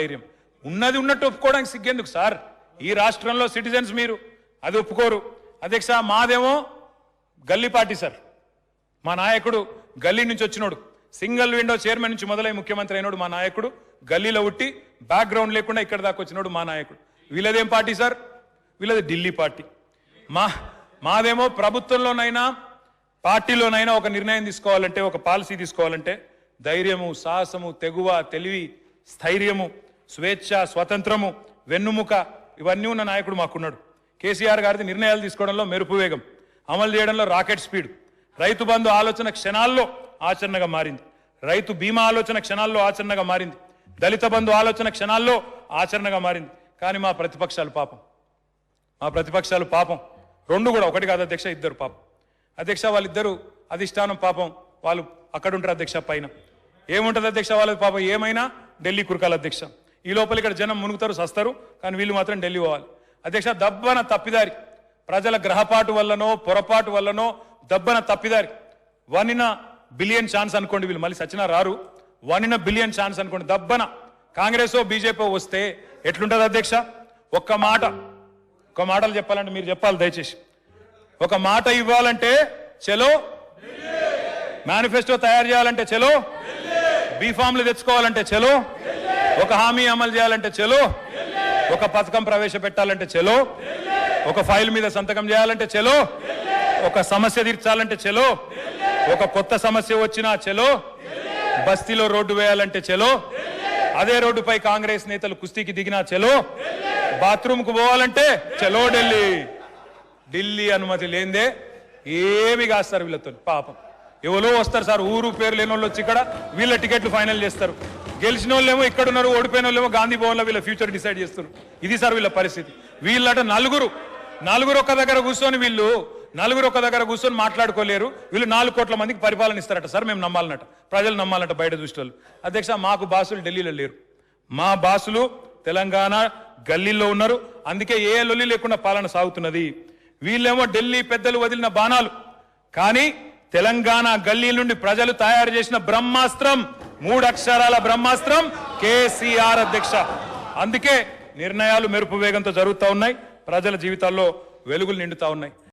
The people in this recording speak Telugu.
ధైర్యం. ఉన్నది ఉన్నట్టు ఒప్పుకోవడానికి సిగ్గేందుకు సార్? ఈ రాష్ట్రంలో సిటిజన్స్ మీరు. అది ఒప్పుకోరు. అధ్యక్ష మాదేమో గల్లీ పార్టీ సార్. మా నాయకుడు గల్లీ నుంచి వచ్చినోడు. సింగిల్ విండో చైర్మన్ నుంచి మొదలై ముఖ్యమంత్రి అయినోడు మా నాయకుడు. గల్లీలో ఉట్టి బ్యాక్గ్రౌండ్ లేకుండా ఇక్కడ దాకా వచ్చినోడు మా నాయకుడు. వీళ్ళదేం పార్టీ సార్? వీళ్ళది ఢిల్లీ పార్టీ. మా మాదేమో ప్రభుత్వంలోనైనా పార్టీలోనైనా ఒక నిర్ణయం తీసుకోవాలంటే ఒక పాలసీ తీసుకోవాలంటే ధైర్యము సాహసము తెగువ తెలివి స్థైర్యము స్వేచ్ఛ స్వతంత్రము వెన్నుముక ఇవన్నీ ఉన్న నాయకుడు మాకున్నాడు. కేసీఆర్ గారిది నిర్ణయాలు తీసుకోవడంలో మెరుపు వేగం. అమలు చేయడంలో రాకెట్ స్పీడ్. రైతు బంధు ఆలోచన క్షణాల్లో ఆచరణగా మారింది. రైతు బీమా ఆలోచన క్షణాల్లో ఆచరణగా మారింది. దళిత బంధు ఆలోచన క్షణాల్లో ఆచరణగా మారింది. కానీ మా ప్రతిపక్షాలు పాపం. మా ప్రతిపక్షాలు పాపం. రెండు కూడా ఒకటి కాదు అధ్యక్ష ఇద్దరు పాపం. అధ్యక్ష వాళ్ళిద్దరూ అధిష్టానం పాపం. వాళ్ళు అక్కడుంటారు అధ్యక్ష పైన. ఏముంటుంది అధ్యక్ష వాళ్ళది పాపం? ఏమైనా ఢిల్లీ కురకాల అధ్యక్ష. ఈ లోపల ఇక్కడ జనం మునుగుతారు సస్తారు కానీ వీళ్ళు మాత్రం ఢిల్లీ పోవాలి. అధ్యక్ష దబ్బన తప్పిదారి. ప్రజల గ్రహపాటు వల్లనో పొరపాటు వల్లనో దబ్బన తప్పిదారి. వన్ ఇన్ బిలియన్ ఛాన్స్ అనుకోండి వీళ్ళు మళ్ళీ సచిన రారు. వన్ ఇన్ బిలియన్ ఛాన్స్ అనుకోండి. దబ్బన కాంగ్రెస్ బీజేపీ వస్తే ఎట్లుంటుంది అధ్యక్ష? ఒక్క మాట ఒక మాటలు చెప్పాలంటే మీరు చెప్పాలి దయచేసి. ఒక మాట ఇవ్వాలంటే చలో మేనిఫెస్టో తయారు చేయాలంటే చలో బీఫామ్లు తెచ్చుకోవాలంటే చలో ఒక హామీ అమలు చేయాలంటే చెలో. ఒక పథకం ప్రవేశపెట్టాలంటే చెలో. ఒక ఫైల్ మీద సంతకం చేయాలంటే చెలో. ఒక సమస్య తీర్చాలంటే చెలో. ఒక కొత్త సమస్య వచ్చినా చెలో. బస్తీలో రోడ్డు వేయాలంటే చెలో. అదే రోడ్డుపై కాంగ్రెస్ నేతలు కుస్తీకి దిగినా చెలో. బాత్రూమ్కు పోవాలంటే చెలో ఢిల్లీ. ఢిల్లీ అనుమతి లేదే ఏమి కాస్తారు వీళ్ళతో పాపం. ఎవరో వస్తారు సార్ ఊరు పేరు లేని వాళ్ళు వచ్చి ఇక్కడ వీళ్ళ టికెట్లు ఫైనల్ చేస్తారు. గెలిచిన వాళ్ళేమో ఇక్కడ ఉన్నారు ఓడిపోయిన వాళ్ళేమో గాంధీ భవన్లో వీళ్ళ ఫ్యూచర్ డిసైడ్ చేస్తారు ఇది సార్ వీళ్ళ పరిస్థితి. వీళ్ళట నలుగురు నలుగురు ఒక్క దగ్గర కూర్చొని వీళ్ళు నలుగురు ఒక్క దగ్గర కూర్చొని మాట్లాడుకోలేరు. వీళ్ళు నాలుగు కోట్ల మందికి పరిపాలన ఇస్తారట సార్ మేము నమ్మాలన్నట. ప్రజలు నమ్మాలన్నట బయట దృష్టిలో అధ్యక్ష మాకు బాసులు ఢిల్లీలో లేరు. మా బాసులు తెలంగాణ గల్లీలో ఉన్నారు. అందుకే ఏ లొల్లి లేకుండా పాలన సాగుతున్నది. వీళ్ళేమో ఢిల్లీ పెద్దలు వదిలిన బాణాలు. కానీ తెలంగాణ గల్లీ నుండి ప్రజలు తయారు చేసిన బ్రహ్మాస్త్రం మూడు అక్షరాల బ్రహ్మాస్త్రం కేసీఆర్ అధ్యక్ష. అందుకే నిర్ణయాలు మెరుపు వేగంతో జరుగుతూ ఉన్నాయి. ప్రజల జీవితాల్లో వెలుగులు నిండుతా ఉన్నాయి.